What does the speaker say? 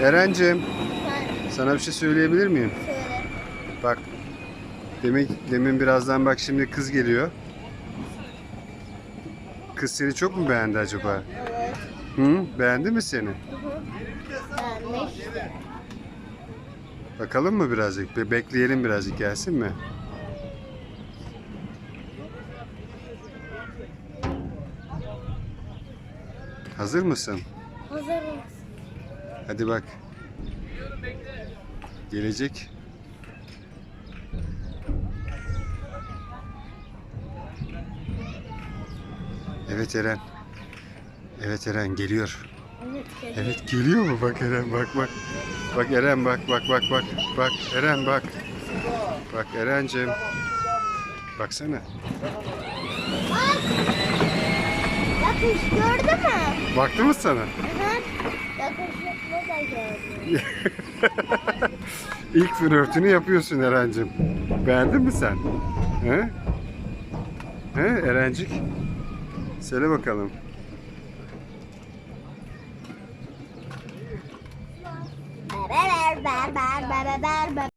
Erencim sana bir şey söyleyebilir miyim? söyle. Bak. Demin, demin birazdan bak şimdi kız geliyor. Kız seni çok mu beğendi acaba? Evet. Hı? Beğendi mi seni? Beğenmiş. Bakalım mı birazcık? Be- bekleyelim birazcık gelsin mi? Hazır mısın? Hazırım. Hadi bak. Gelecek. Evet Eren. Evet Eren geliyor. Evet. geliyor. Evet geliyor mu? Bak Eren bak bak. Bak Eren bak bak bak bak. Bak Eren bak. Bak Erencim. Baksana. Bakış gördü mü? Baktı mı sana? Yakışıklı da gördü. İlk flörtünü yapıyorsun Erencim. Beğendin mi sen? He? He Erencik? Söyle bakalım. Ber ber ber ber ber ber ber.